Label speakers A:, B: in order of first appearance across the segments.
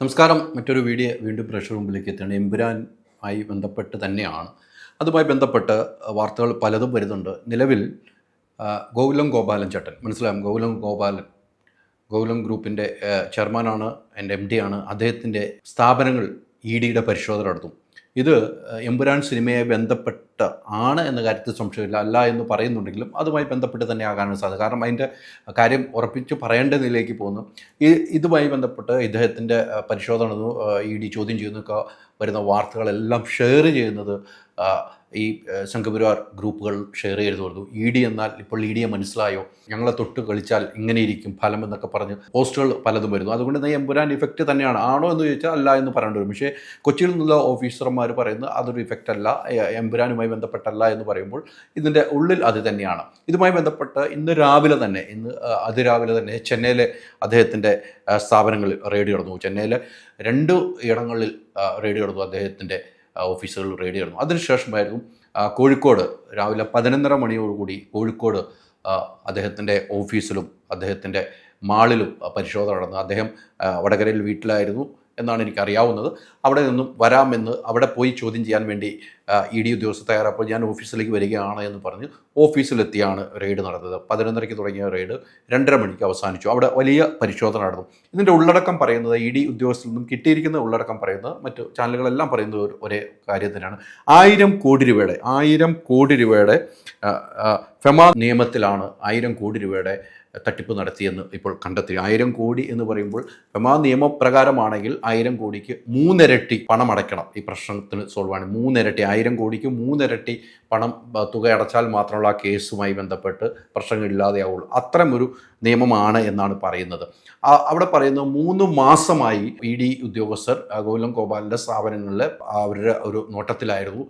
A: നമസ്കാരം. മറ്റൊരു വീഡിയോ വീണ്ടും പ്രഷർ മുമ്പിലേക്ക് എത്തുകയാണ്. എമ്പുരാൻ ആയി ബന്ധപ്പെട്ട് തന്നെയാണ്. അതുമായി ബന്ധപ്പെട്ട് വാർത്തകൾ പലതും വരുന്നുണ്ട്. നിലവിൽ ഗോകുലം ഗോപാലൻ ചേട്ടൻ മനസ്സിലാവും ഗോകുലം ഗോപാലൻ ഗോകുലം ഗ്രൂപ്പിന്റെ ചെയർമാനാണ് എന്റെ എം ഡി ആണ്. അദ്ദേഹത്തിന്റെ സ്ഥാപനങ്ങൾ ഇ ഡിയുടെ പരിശോധന നടത്തും. ഇത് എമ്പുരാൻ സിനിമയെ ബന്ധപ്പെട്ട് ആണ് എന്ന കാര്യത്തിൽ സംശയമില്ല. അല്ല എന്ന് പറയുന്നുണ്ടെങ്കിലും അതുമായി ബന്ധപ്പെട്ട് തന്നെ ആകാനാണ് സാധ്യത. കാരണം അതിന്റെ കാര്യം ഉറപ്പിച്ച് പറയേണ്ട നിലയിലേക്ക് പോകുന്നു. ഈ ഇതുമായി ബന്ധപ്പെട്ട് ഇദ്ദേഹത്തിന്റെ പരിശോധന ഇ ഡി ചോദ്യം ചെയ്യുന്നൊക്കെ വരുന്ന വാർത്തകളെല്ലാം ഷെയർ ചെയ്യുന്നത് ഈ സംഘപരിവാർ ഗ്രൂപ്പുകൾ ഷെയർ ചെയ്തു കൊടുത്തു. ഇ ഡി എന്നാൽ ഇപ്പോൾ ഇ ഡിയെ മനസ്സിലായോ? ഞങ്ങളെ തൊട്ട് കളിച്ചാൽ ഇങ്ങനെ ഇരിക്കും ഫലം എന്നൊക്കെ പറഞ്ഞ് പോസ്റ്റുകൾ പലതും വരുന്നു. അതുകൊണ്ട് തന്നെ എമ്പുരാൻ ഇഫക്റ്റ് തന്നെയാണ്. ആണോ എന്ന് ചോദിച്ചാൽ അല്ല എന്ന് പറയേണ്ടി വരും. പക്ഷേ കൊച്ചിയിൽ നിന്നുള്ള ഓഫീസർമാർ പറയുന്നത് അതൊരു ഇഫക്റ്റ് അല്ല. എമ്പുരാനുമായി ബന്ധപ്പെട്ടല്ല എന്ന് പറയുമ്പോൾ ഇതിന്റെ ഉള്ളിൽ അത് തന്നെയാണ്. ഇതുമായി ബന്ധപ്പെട്ട് ഇന്ന് രാവിലെ തന്നെ ഇന്ന് അതിരാവിലെ തന്നെ ചെന്നൈയിലെ അദ്ദേഹത്തിന്റെ സ്ഥാപനങ്ങളിൽ റെയ്ഡ് നടന്നു ചെന്നൈയിലെ രണ്ട് ഇടങ്ങളിൽ റെയ്ഡ് നടന്നു അദ്ദേഹത്തിന്റെ ആ, റെഡി നടന്നു അതിനുശേഷമായിരുന്നു കോഴിക്കോട് രാവിലെ പതിനൊന്നര മണിയോടുകൂടി കോഴിക്കോട് അദ്ദേഹത്തിന്റെ ഓഫീസിലും അദ്ദേഹത്തിന്റെ മാളിലും പരിശോധന നടന്നു അദ്ദേഹം വടകരയിൽ വീട്ടിലായിരുന്നു എന്നാണ് എനിക്കറിയാവുന്നത്. അവിടെ നിന്നും വരാമെന്ന് അവിടെ പോയി ചോദ്യം ചെയ്യാൻ വേണ്ടി ഇ ഡി ഉദ്യോഗസ്ഥ തയ്യാറപ്പോൾ ഞാൻ ഓഫീസിലേക്ക് വരികയാണ് എന്ന് പറഞ്ഞ് ഓഫീസിലെത്തിയാണ് റെയ്ഡ് നടന്നത്. പതിനൊന്നരയ്ക്ക് തുടങ്ങിയ റെയ്ഡ് രണ്ടര മണിക്ക് അവസാനിച്ചു. അവിടെ വലിയ പരിശോധന നടന്നു. ഇതിന്റെ ഉള്ളടക്കം പറയുന്നത് ഇ ഡി ഉദ്യോഗസ്ഥരിൽ നിന്നും കിട്ടിയിരിക്കുന്ന ഉള്ളടക്കം പറയുന്നത് മറ്റു ചാനലുകളെല്ലാം പറയുന്നത് ഒരു- കാര്യം തന്നെയാണ്. ആയിരം കോടി രൂപയുടെ ആയിരം കോടി രൂപയുടെ ഫെമ നിയമത്തിലാണ് ആയിരം കോടി രൂപയുടെ തട്ടിപ്പ് നടത്തിയെന്ന് ഇപ്പോൾ കണ്ടെത്തി. ആയിരം കോടി എന്ന് പറയുമ്പോൾ ഫെമ നിയമപ്രകാരമാണെങ്കിൽ ആയിരം കോടിക്ക് മൂന്നിരട്ടി പണം അടയ്ക്കണം ഈ പ്രശ്നത്തിന് സോൾവ് ആണ്. മൂന്നിരട്ടി ആയിരം കോടിക്ക് മൂന്നിരട്ടി പണം തുക അടച്ചാൽ മാത്രമുള്ള ആ കേസുമായി ബന്ധപ്പെട്ട് പ്രശ്നങ്ങൾ ഇല്ലാതെയാവുള്ളൂ അത്തരം ഒരു നിയമമാണ് എന്നാണ് പറയുന്നത്. അവിടെ പറയുന്നത് മൂന്ന് മാസമായി ഇ ഡി ഉദ്യോഗസ്ഥർ ഗോകുലം ഗോപാലിന്റെ സ്ഥാപനങ്ങളിൽ അവരുടെ ഒരു നോട്ടത്തിലായിരുന്നു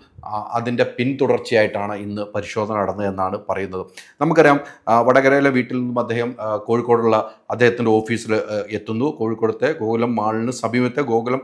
A: അതിന്റെ പിന്തുടർച്ചയായിട്ടാണ് ഇന്ന് പരിശോധന നടന്നതെന്നാണ് പറയുന്നത്. നമുക്കറിയാം വടകരയിലെ വീട്ടിൽ നിന്നും അദ്ദേഹം കോഴിക്കോടുള്ള അദ്ദേഹത്തിന്റെ ഓഫീസിൽ എത്തുന്നു. കോഴിക്കോടത്തെ ഗോകുലം മാളിന് സമീപത്തെ ഗോകുലം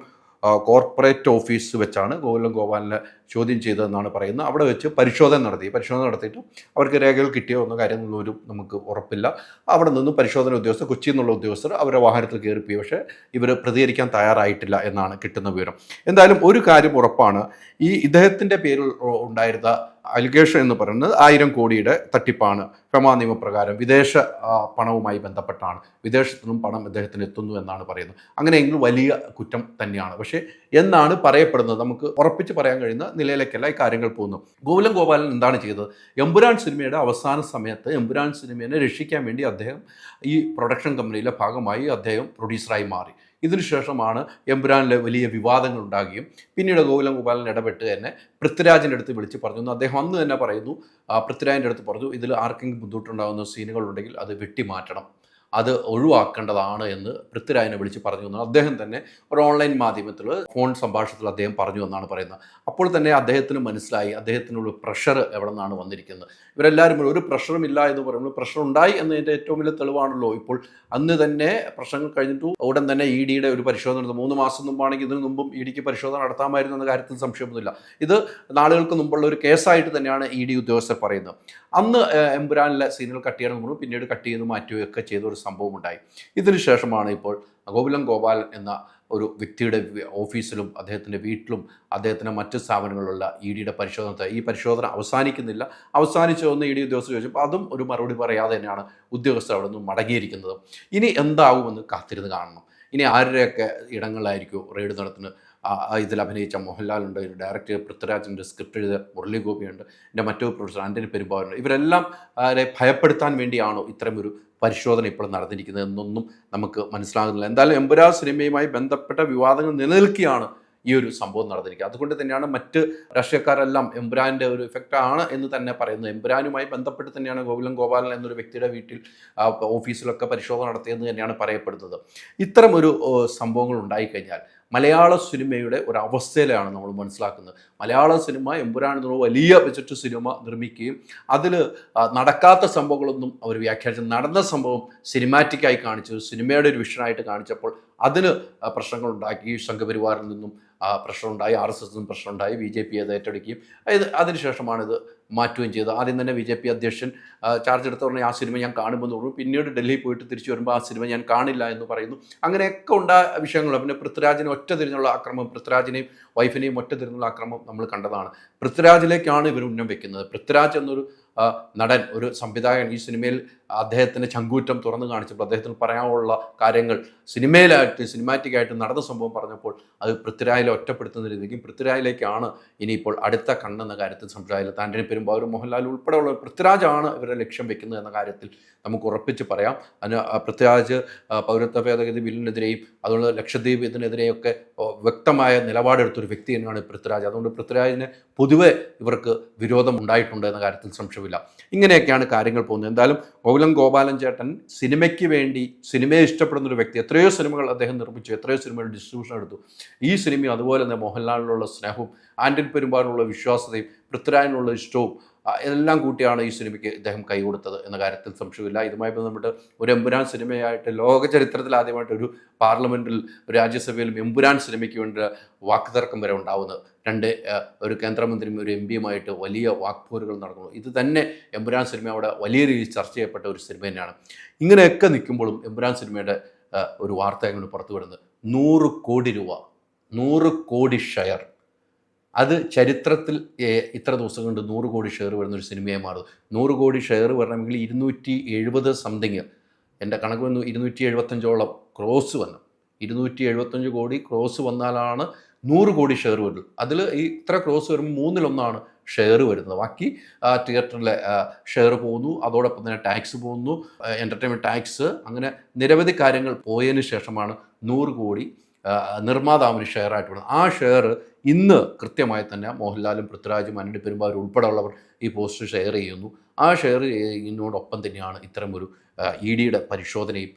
A: കോർപ്പറേറ്റ് ഓഫീസ് വെച്ചാണ് ഗോകുലം ഗോപാലിനെ ചോദ്യം ചെയ്തതെന്നാണ് പറയുന്നത്. അവിടെ വെച്ച് പരിശോധന നടത്തി. പരിശോധന നടത്തിയിട്ട് അവർക്ക് രേഖകൾ കിട്ടിയോ എന്ന കാര്യങ്ങളൊന്നും നമുക്ക് ഉറപ്പില്ല. അവിടെ നിന്നും പരിശോധന ഉദ്യോഗസ്ഥർ കൊച്ചിയിൽ നിന്നുള്ള ഉദ്യോഗസ്ഥർ അവരുടെ വാഹനത്തിൽ കയറിപ്പോയി. പക്ഷേ ഇവർ പ്രതികരിക്കാൻ തയ്യാറായിട്ടില്ല എന്നാണ് കിട്ടുന്ന വിവരം. എന്തായാലും ഒരു കാര്യം ഉറപ്പാണ്. ഈ ഇദ്ദേഹത്തിന്റെ പേരിൽ ഉണ്ടായിരുന്ന അലിഗേഷൻ എന്ന് പറയുന്നത് ആയിരം കോടിയുടെ തട്ടിപ്പാണ്. ക്രമാ നിയമപ്രകാരം വിദേശ പണവുമായി ബന്ധപ്പെട്ടാണ്. വിദേശത്തു നിന്നും പണം അദ്ദേഹത്തിന് എത്തുന്നു എന്നാണ് പറയുന്നത്. അങ്ങനെയെങ്കിൽ വലിയ കുറ്റം തന്നെയാണ്. പക്ഷേ എന്നാണ് പറയപ്പെടുന്നത്? നമുക്ക് ഉറപ്പിച്ച് പറയാൻ കഴിയുന്ന നിലയിലേക്കല്ല ഈ കാര്യങ്ങൾ പോകുന്നു ഗോകുലം ഗോപാലൻ എന്താണ് ചെയ്തത്? എമ്പുരാൻ സിനിമയുടെ അവസാന സമയത്ത് എമ്പുരാൻ സിനിമയെ രക്ഷിക്കാൻ വേണ്ടി അദ്ദേഹം ഈ പ്രൊഡക്ഷൻ കമ്പനിയിലെ ഭാഗമായി അദ്ദേഹം പ്രൊഡ്യൂസറായി മാറി. ഇതിനുശേഷമാണ് എമ്പുരാനിലെ വലിയ വിവാദങ്ങൾ ഉണ്ടാകുകയും പിന്നീട് ഗോകുലം ഗോപാലൻ ഇടപെട്ട് തന്നെ പൃഥ്വിരാജിന്റെ അടുത്ത് വിളിച്ച് പറഞ്ഞു. അദ്ദേഹം അന്ന് തന്നെ പറയുന്നു പൃഥ്വിരാജിന്റെ അടുത്ത് പറഞ്ഞു ഇതിൽ ആർക്കെങ്കിലും ബുദ്ധിമുട്ടുണ്ടാകുന്ന സീനുകൾ ഉണ്ടെങ്കിൽ അത് വെട്ടിമാറ്റണം. അത് ഒഴിവാക്കേണ്ടതാണ് എന്ന് പൃഥ്വിരാജിനെ വിളിച്ച് പറഞ്ഞു എന്നാണ്. അദ്ദേഹം തന്നെ ഒരു ഓൺലൈൻ മാധ്യമത്തിൽ ഫോൺ സംഭാഷണത്തിൽ അദ്ദേഹം പറഞ്ഞു എന്നാണ് പറയുന്നത്. അപ്പോൾ തന്നെ അദ്ദേഹത്തിന് മനസ്സിലായി അദ്ദേഹത്തിനുള്ള പ്രഷർ എവിടെ നിന്നാണ് വന്നിരിക്കുന്നത്. ഇവരെല്ലാവരും ഒരു പ്രഷറും ഇല്ല എന്ന് പറയുമ്പോൾ പ്രഷർ ഉണ്ടായി എന്നതിന്റെ ഏറ്റവും വലിയ തെളിവാണല്ലോ. ഇപ്പോൾ അന്ന് തന്നെ പ്രശ്നങ്ങൾ കഴിഞ്ഞിട്ട് ഉടൻ തന്നെ ഇ ഡിയുടെ ഒരു പരിശോധന നടന്നു. മൂന്ന് മാസം മുമ്പാണെങ്കിൽ ഇതിനു മുമ്പും ഇ ഡിക്ക് പരിശോധന നടത്താമായിരുന്നു എന്ന കാര്യത്തിൽ സംശയമൊന്നുമില്ല. ഇത് നാളുകൾക്ക് മുമ്പുള്ള ഒരു കേസായിട്ട് തന്നെയാണ് ഇ ഡി ഉദ്യോഗസ്ഥർ പറയുന്നത്. അന്ന് ഏഹ്, എമ്പുരാനിലെ സീനുകൾ കട്ട് ചെയ്യണമെന്ന് പിന്നീട് കട്ട് ചെയ്ത് മാറ്റുകയൊക്കെ ചെയ്ത ഒരു സംഭവം ഉണ്ടായി ഇതിനുശേഷമാണ് ഇപ്പോൾ ഗോകുലം ഗോപാലൻ എന്ന ഒരു വ്യക്തിയുടെ ഓഫീസിലും അദ്ദേഹത്തിന്റെ വീട്ടിലും അദ്ദേഹത്തിന്റെ മറ്റ് സ്ഥാപനങ്ങളിലുള്ള ഇ ഡിയുടെ പരിശോധന ഈ പരിശോധന അവസാനിക്കുന്നില്ല. അവസാനിച്ചു എന്ന് ഇ ഡി ഉദ്യോഗസ്ഥർ ചോദിച്ചപ്പോൾ അതും ഒരു മറുപടി പറയാതെ തന്നെയാണ് ഉദ്യോഗസ്ഥർ അവിടെ നിന്ന് മടങ്ങിയിരിക്കുന്നത്. ഇനി എന്താകുമെന്ന് കാത്തിരുന്ന് കാണണം. ഇനി ആരുടെയൊക്കെ ഇടങ്ങളിലായിരിക്കും റെയ്ഡ് നടത്തുന്നത്? ഇതിൽ അഭിനയിച്ച മോഹൻലാലുണ്ട് ഇതിന്റെ ഡയറക്ടർ പൃഥ്വിരാജുണ്ട് സ്ക്രിപ്റ്റ് എഴുതിയ മുരളി ഗോപിയുണ്ട് എന്റെ മറ്റൊരു പ്രൊഡ്യൂസർ ആന്റണി പെരുമ്പാവുണ്ട് ഇവരെല്ലാം ഭയപ്പെടുത്താൻ വേണ്ടിയാണോ ഇത്തരമൊരു പരിശോധന ഇപ്പോൾ നടന്നിരിക്കുന്നത് എന്നൊന്നും നമുക്ക് മനസ്സിലാകുന്നില്ല. എന്തായാലും എമ്പുരാ സിനിമയുമായി ബന്ധപ്പെട്ട വിവാദങ്ങൾ നിലനിൽക്കുകയാണ് ഈ ഒരു സംഭവം നടന്നിരിക്കുക അതുകൊണ്ട് തന്നെയാണ് മറ്റ് രാഷ്ട്രീയക്കാരെല്ലാം എംബ്രാന്റെ ഒരു ഇഫക്റ്റ് ആണ് എന്ന് തന്നെ പറയുന്നത്. എംബ്രാനുമായി ബന്ധപ്പെട്ട് തന്നെയാണ് ഗോകുലം ഗോപാലൻ എന്നൊരു വ്യക്തിയുടെ വീട്ടിൽ ഓഫീസിലൊക്കെ പരിശോധന നടത്തിയെന്ന് തന്നെയാണ് പറയപ്പെടുന്നത്. ഇത്തരം ഒരു സംഭവങ്ങൾ ഉണ്ടായിക്കഴിഞ്ഞാൽ മലയാള സിനിമയുടെ ഒരു അവസ്ഥയിലാണ് നമ്മൾ മനസ്സിലാക്കുന്നത്. മലയാള സിനിമ എമ്പുരാൻ എന്നുള്ള വലിയ ബജറ്റ് സിനിമ നിർമ്മിക്കുകയും അതിൽ നടക്കാത്ത സംഭവങ്ങളൊന്നും അവർ വ്യാഖ്യാനിച്ചു. നടന്ന സംഭവം സിനിമാറ്റിക്കായി കാണിച്ചു. സിനിമയുടെ ഒരു വിഷനായിട്ട് കാണിച്ചപ്പോൾ അതിന് പ്രശ്നങ്ങൾ ഉണ്ടാക്കി സംഘപരിവാറിൽ നിന്നും പ്രശ്നമുണ്ടായി. ആർ എസ് എസ് നിന്നും പ്രശ്നമുണ്ടായി. ബി ജെ പി അത് ഏറ്റെടുക്കുകയും. ഇത് മാറ്റുകയും ചെയ്തത്. ആദ്യം തന്നെ ബി ജെ പി അധ്യക്ഷൻ ചാർജ് എടുത്ത ഉടനെ ആ സിനിമ ഞാൻ കാണുമെന്ന് പറഞ്ഞു പിന്നീട് ഡൽഹി പോയിട്ട് തിരിച്ചു വരുമ്പോൾ ആ സിനിമ ഞാൻ കാണില്ല എന്ന് പറയുന്നു. അങ്ങനെയൊക്കെ ഉണ്ടായ വിഷയങ്ങൾ പിന്നെ പൃഥ്വിരാജിനെ ഒറ്റ തിരിഞ്ഞുള്ള ആക്രമം പൃഥ്വിരാജിനെയും വൈഫിനെയും ഒറ്റ തിരിഞ്ഞുള്ള ആക്രമം നമ്മൾ കണ്ടതാണ്. പൃഥ്വിരാജിലേക്കാണ് ഇവർ ഉന്നം വെക്കുന്നത്. പൃഥ്വിരാജ് എന്നൊരു നടൻ ഒരു സംവിധായകൻ ഈ സിനിമയിൽ അദ്ദേഹത്തിന്റെ ചങ്കൂറ്റം തുറന്നു കാണിച്ചപ്പോൾ അദ്ദേഹത്തിന് പറയാനുള്ള കാര്യങ്ങൾ സിനിമയിലായിട്ട് സിനിമാറ്റിക് ആയിട്ട് നടന്ന സംഭവം പറഞ്ഞപ്പോൾ അത് പൃഥ്വിരാജിലെ ഒറ്റപ്പെടുത്തുന്ന രീതിക്കും പൃഥ്വിരാജിലേക്കാണ് ഇനിയിപ്പോൾ അടുത്ത കണ്ണെന്ന കാര്യത്തിൽ സംശയമില്ല ആന്റണി പെരുമ്പാവൂർ മോഹൻലാൽ ഉൾപ്പെടെയുള്ള പൃഥ്വിരാജാണ് ഇവരെ ലക്ഷ്യം വെക്കുന്നത് എന്ന കാര്യത്തിൽ നമുക്ക് ഉറപ്പിച്ച് പറയാം. അതിന് പൃഥ്വിരാജ് പൗരത്വ ഭേദഗതി ബില്ലിനെതിരെയും അതുകൊണ്ട് ലക്ഷദ്വീപ് ഇതിനെതിരെയൊക്കെ വ്യക്തമായ നിലപാടെടുത്തൊരു വ്യക്തി തന്നെയാണ് പൃഥ്വിരാജ്. അതുകൊണ്ട് പൃഥ്വിരാജിന് പൊതുവെ ഇവർക്ക് വിരോധം ഉണ്ടായിട്ടുണ്ട് എന്ന കാര്യത്തിൽ സംശയമില്ല. ഇങ്ങനെയൊക്കെയാണ് കാര്യങ്ങൾ പോകുന്നത്. എന്തായാലും ഗോകുലം ഗോപാലൻ ചേട്ടൻ സിനിമയ്ക്ക് വേണ്ടി സിനിമയെ ഇഷ്ടപ്പെടുന്ന ഒരു വ്യക്തി. എത്രയോ സിനിമകൾ അദ്ദേഹം നിർമ്മിച്ചു. എത്രയോ സിനിമകൾ ഡിസ്ട്രിബ്യൂഷൻ എടുത്തു. ഈ സിനിമയും അതുപോലെ തന്നെ മോഹൻലാലിനുള്ള സ്നേഹവും ആന്റൻ പെരുമ്പാടിനുള്ള വിശ്വാസതയും പൃഥ്വിരാജിനുള്ള ഇഷ്ടവും എല്ലാം കൂട്ടിയാണ് ഈ സിനിമയ്ക്ക് ഇദ്ദേഹം കൈ കൊടുത്തത് എന്ന കാര്യത്തിൽ സംശയമില്ല ഇതുമായി ബന്ധപ്പെട്ട് ഒരു എമ്പുരാൻ സിനിമയായിട്ട് ലോക ചരിത്രത്തിൽ ആദ്യമായിട്ട് ഒരു പാർലമെന്റിൽ രാജ്യസഭയിലും എമ്പുരാൻ സിനിമയ്ക്ക് വേണ്ടി വാക്കുതർക്കം വരെ ഉണ്ടാവുന്നത്. രണ്ട് ഒരു കേന്ദ്രമന്ത്രിയും ഒരു എം പിയുമായിട്ട് വലിയ വാക്പോരുകൾ നടന്നു. ഇത് തന്നെ എമ്പുരാൻ സിനിമ അവിടെ വലിയ രീതിയിൽ ചർച്ച ചെയ്യപ്പെട്ട ഒരു സിനിമ തന്നെയാണ്. ഇങ്ങനെയൊക്കെ നിൽക്കുമ്പോഴും എമ്പുരാൻ സിനിമയുടെ ഒരു വാർത്ത ഇങ്ങനെ പുറത്തു വരുന്നത് നൂറ് കോടി രൂപ. നൂറ് കോടി ഷെയർ. അത് ചരിത്രത്തിൽ ഇത്ര ദിവസം കൊണ്ട് നൂറ് കോടി ഷെയർ വരുന്ന ഒരു സിനിമയായി മാറും. നൂറ് കോടി ഷെയർ വരണമെങ്കിൽ ഇരുന്നൂറ്റി എഴുപത് സംതിങ്. എന്റെ കണക്ക് വന്നു ഇരുന്നൂറ്റി എഴുപത്തഞ്ചോളം ക്രോസ് വന്നു. ഇരുന്നൂറ്റി എഴുപത്തഞ്ച് കോടി ക്രോസ് വന്നാലാണ് നൂറ് കോടി ഷെയർ വരുള്ളൂ അതിൽ ഈ ഇത്ര ക്രോസ് വരുമ്പോൾ മൂന്നിലൊന്നാണ് ഷെയർ വരുന്നത്. ബാക്കി തിയേറ്ററിലെ ഷെയർ പോകുന്നു. അതോടൊപ്പം തന്നെ ടാക്സ് പോകുന്നു. Entertainment tax. അങ്ങനെ നിരവധി കാര്യങ്ങൾ പോയതിന് ശേഷമാണ് നൂറ് കോടി നിർമ്മാതാവിന് ഷെയർ ആയിട്ട് ആ ഷെയർ ഇന്ന് കൃത്യമായി തന്നെ മോഹൻലാലും പൃഥ്വിരാജും അനിൽ പെരുമ്പാവൂർ ഉൾപ്പെടെയുള്ളവർ ഈ പോസ്റ്റ് ഷെയർ ചെയ്യുന്നു. ആ ഷെയർ ചെയ്യുന്നതോടൊപ്പം തന്നെയാണ് ഇത്തരമൊരു ഇ ഡിയുടെ പരിശോധനയും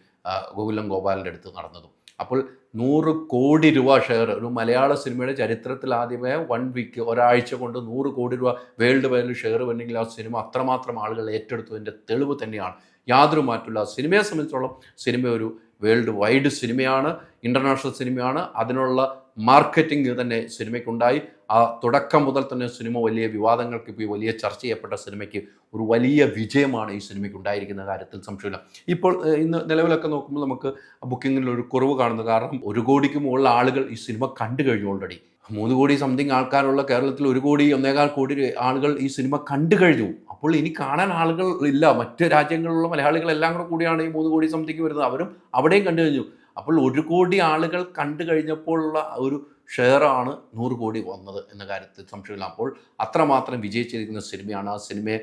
A: ഗോകുലം ഗോപാലിന്റെ അടുത്ത് നടന്നതും. അപ്പോൾ നൂറ് കോടി രൂപ ഷെയർ ഒരു മലയാള സിനിമയുടെ ചരിത്രത്തിൽ ആദ്യമേ വൺ വീക്ക് ഒരാഴ്ച കൊണ്ട് നൂറ് കോടി രൂപ വേൾഡ് വൈഡിൽ ഷെയർ വന്നെങ്കിൽ ആ സിനിമ അത്രമാത്രം ആളുകൾ ഏറ്റെടുത്തതിന്റെ തെളിവ് തന്നെയാണ്. യാതൊരു മാറ്റമില്ല സിനിമയെ സംബന്ധിച്ചോളം സിനിമ ഒരു വേൾഡ് വൈഡ് സിനിമയാണ് ഇന്റർനാഷണൽ സിനിമയാണ്. അതിനുള്ള മാർക്കറ്റിംഗ് തന്നെ സിനിമയ്ക്കുണ്ടായി. ആ തുടക്കം മുതൽ തന്നെ സിനിമ വലിയ വിവാദങ്ങൾക്ക് പോയി വലിയ ചർച്ച ചെയ്യപ്പെട്ട സിനിമയ്ക്ക് ഒരു വലിയ വിജയമാണ് ഈ സിനിമയ്ക്ക് ഉണ്ടായിരിക്കുന്ന കാര്യത്തിൽ സംശയമില്ല. ഇപ്പോൾ ഇന്ന് നിലവിലൊക്കെ നോക്കുമ്പോൾ നമുക്ക് ബുക്കിങ്ങിൽ ഒരു കുറവ് കാണുന്നു. കാരണം ഒരു കോടിക്ക് മുകളിൽ ആളുകൾ ഈ സിനിമ കണ്ടു കഴിഞ്ഞു ഓൾറെഡി മൂന്ന് കോടി സംതിങ് ആൾക്കാരുള്ള കേരളത്തിൽ ഒരു കോടി ഒന്നേകാൽ കോടി ആളുകൾ ഈ സിനിമ കണ്ടു കഴിഞ്ഞു. അപ്പോൾ ഇനി കാണാൻ ആളുകൾ ഇല്ല. മറ്റ് രാജ്യങ്ങളിലുള്ള മലയാളികളെല്ലാം കൂടെ കൂടിയാണ് ഈ മൂന്ന് കോടി സംതിങ് വരുന്നത്. അവരും അവിടെയും കണ്ടു കഴിഞ്ഞു. അപ്പോൾ ഒരു കോടി ആളുകൾ കണ്ടു കഴിഞ്ഞപ്പോഴുള്ള ഒരു ഷെയറാണ് നൂറ് കോടി വന്നത് എന്ന കാര്യത്തിൽ സംശയമില്ല. അപ്പോൾ അത്രമാത്രം വിജയിച്ചിരിക്കുന്ന സിനിമയാണ്. ആ സിനിമയെ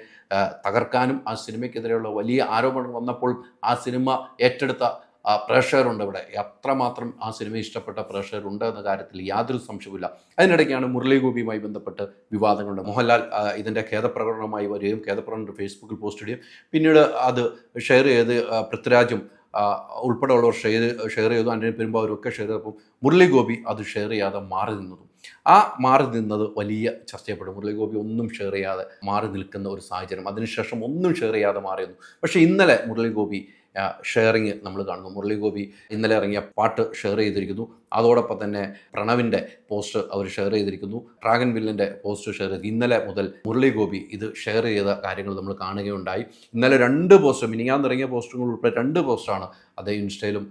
A: തകർക്കാനും ആ സിനിമയ്ക്കെതിരെയുള്ള വലിയ ആരോപണം വന്നപ്പോൾ ആ സിനിമ ഏറ്റെടുത്ത പ്രേക്ഷകരുണ്ട് ഇവിടെ. എത്രമാത്രം ആ സിനിമ ഇഷ്ടപ്പെട്ട പ്രേക്ഷകരുണ്ട് എന്ന കാര്യത്തിൽ യാതൊരു സംശയവുമില്ല. അതിനിടയ്ക്കാണ് മുരളീഗോപിയുമായി ബന്ധപ്പെട്ട് വിവാദങ്ങളുണ്ട്. മോഹൻലാൽ ആ, ഇതിന്റെ ഖേദപ്രകടനമായി വരികയും ഖേദപ്രകടനം ഫേസ്ബുക്കിൽ പോസ്റ്റ് ചെയ്യും പിന്നീട് അത് ഷെയർ ചെയ്ത് ആ, പൃഥ്വിരാജും ഉൾപ്പെടെയുള്ളവർ ഷെയർ ഷെയർ ചെയ്തു. ആന്റണി ഒക്കെ ഷെയർ ചെയ്തപ്പോൾ മുരളി ഗോപി അത് ഷെയർ ചെയ്യാതെ മാറി നിന്നതും. ആ മാറി നിന്നത് വലിയ ചർച്ചയപ്പെടും മുരളീഗോപി മുരളി ഗോപി ഒന്നും ഷെയർ ചെയ്യാതെ മാറി നിൽക്കുന്ന ഒരു സാഹചര്യം. അതിനുശേഷം ഒന്നും ഷെയർ ചെയ്യാതെ മാറിയിരുന്നു പക്ഷേ ഇന്നലെ മുരളി ഗോപി ഷെയറിങ് നമ്മൾ കാണുന്നു. മുരളി ഗോപി ഇന്നലെ ഇറങ്ങിയ പാട്ട് ഷെയർ ചെയ്തിരിക്കുന്നു. അതോടൊപ്പം തന്നെ പ്രണവിന്റെ പോസ്റ്റ് അവർ ഷെയർ ചെയ്തിരിക്കുന്നു. ഡ്രാഗൻ വില്ലിന്റെ പോസ്റ്റ് ഷെയർ ചെയ്ത് ഇന്നലെ മുതൽ മുരളി ഗോപി ഇത് ഷെയർ ചെയ്ത കാര്യങ്ങൾ നമ്മൾ കാണുകയുണ്ടായി. ഇന്നലെ രണ്ട് പോസ്റ്റ് മിനിയാന്ന് ഇറങ്ങിയ പോസ്റ്റുകൾ ഉൾപ്പെടെ രണ്ട് പോസ്റ്റാണ് അദ്ദേഹം ഇൻസ്റ്റയിലും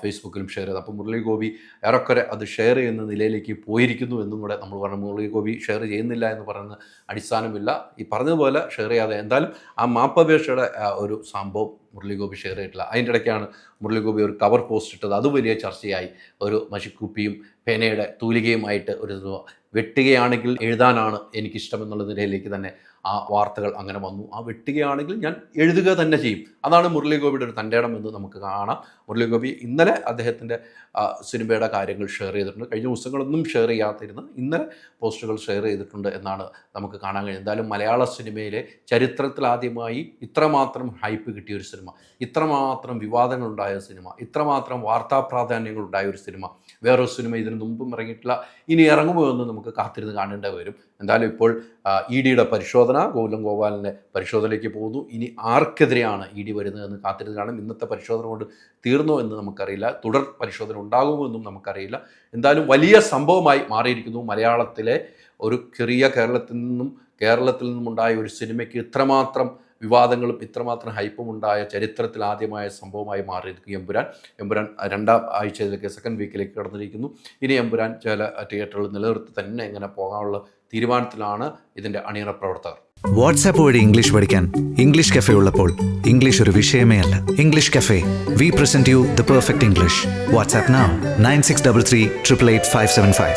A: ഫേസ്ബുക്കിലും ഷെയർ ചെയ്തത് അപ്പോൾ മുരളി ഗോപി ഏറെക്കുറെ അത് ഷെയർ ചെയ്യുന്ന നിലയിലേക്ക് പോയിരിക്കുന്നു എന്നും കൂടെ നമ്മൾ പറഞ്ഞു. മുരളി ഗോപി ഷെയർ ചെയ്യുന്നില്ല എന്ന് പറയുന്ന അടിസ്ഥാനമില്ല. ഈ പറഞ്ഞതുപോലെ ഷെയർ ചെയ്യാതെ എന്തായാലും ആ മാപ്പപേക്ഷയുടെ ഒരു സംഭവം മുരളി ഗോപി ഷെയർ ചെയ്തിട്ടില്ല. അതിന്റെ ഇടയ്ക്കാണ് മുരളി ഗോപി ഒരു കവർ പോസ്റ്റ് ഇട്ടത്. അത് വലിയ ചർച്ചയായി. ഒരു മഷിക്കുപ്പിയും പേനയുടെ തൂലികയുമായിട്ട് ഒരു വെട്ടുകയാണെങ്കിൽ എഴുതാനാണ് എനിക്കിഷ്ടം എന്നുള്ള നിലയിലേക്ക് തന്നെ ആ വാർത്തകൾ അങ്ങനെ വന്നു. ആ വെട്ടുകയാണെങ്കിൽ ഞാൻ എഴുതുക തന്നെ ചെയ്യും. അതാണ് മുരളീഗോപിയുടെ ഒരു തന്റെ ഇടം എന്ന് നമുക്ക് കാണാം. മുരളീഗോപി ഇന്നലെ അദ്ദേഹത്തിന്റെ സിനിമയുടെ കാര്യങ്ങൾ ഷെയർ ചെയ്തിട്ടുണ്ട്. കഴിഞ്ഞ ദിവസങ്ങളൊന്നും ഷെയർ ചെയ്യാത്തിരുന്ന് ഇന്നലെ പോസ്റ്റുകൾ ഷെയർ ചെയ്തിട്ടുണ്ട് എന്നാണ് നമുക്ക് കാണാൻ കഴിയുന്നത്. എന്തായാലും മലയാള സിനിമയിലെ ചരിത്രത്തിൽ ആദ്യമായി ഇത്രമാത്രം ഹൈപ്പ് കിട്ടിയ ഒരു സിനിമ ഇത്രമാത്രം വിവാദങ്ങളുണ്ടായ സിനിമ ഇത്രമാത്രം വാർത്താ പ്രാധാന്യങ്ങളുണ്ടായ ഒരു സിനിമ. വേറൊരു സിനിമ ഇതിനു മുമ്പും ഇറങ്ങിയിട്ടില്ല. ഇനി ഇറങ്ങുമോ എന്ന് നമുക്ക് കാത്തിരുന്ന് കാണേണ്ടി വരും. എന്തായാലും ഇപ്പോൾ ഇ ഡിയുടെ പരിശോധന ഗോകുലം ഗോപാലിന്റെ പരിശോധനയിലേക്ക് പോകുന്നു. ഇനി ആർക്കെതിരെയാണ് ഇ ഡി വരുന്നതെന്ന് കാത്തിരുന്ന് കാണും ഇന്നത്തെ പരിശോധന കൊണ്ട് തീർന്നോ എന്ന് നമുക്കറിയില്ല. തുടർ പരിശോധന ഉണ്ടാകുമോ എന്നും നമുക്കറിയില്ല. എന്തായാലും വലിയ സംഭവമായി മാറിയിരിക്കുന്നു. മലയാളത്തിലെ ഒരു ചെറിയ കേരളത്തിൽ നിന്നും കേരളത്തിൽ നിന്നുമുണ്ടായ ഒരു സിനിമയ്ക്ക് ഇത്രമാത്രം വിവാദങ്ങളും ഇത്രമാത്രം ഹൈപ്പും ഉണ്ടായ ചരിത്രത്തിൽ ആദ്യമായ സംഭവമായി മാറിയിരിക്കും എമ്പുരാൻ. എമ്പുരാൻ രണ്ടാം ആഴ്ചയിലേക്ക് സെക്കൻഡ് വീക്കിലേക്ക് കടന്നിരിക്കുന്നു. ഇനി എമ്പുരാൻ ചില തിയേറ്ററുകൾ നിലനിർത്തി തന്നെ എങ്ങനെ പോകാനുള്ള തീരുമാനത്തിലാണ് ഇതിന്റെ അണിയറ പ്രവർത്തകർ.
B: വാട്സാപ്പ് വഴി ഇംഗ്ലീഷ് പഠിക്കാൻ ഇംഗ്ലീഷ് കഫേ ഉള്ളപ്പോൾ ഇംഗ്ലീഷ് ഒരു വിഷയമേ അല്ല. English Cafe we present you the perfect English WhatsApp nine six double three triple eight five seven five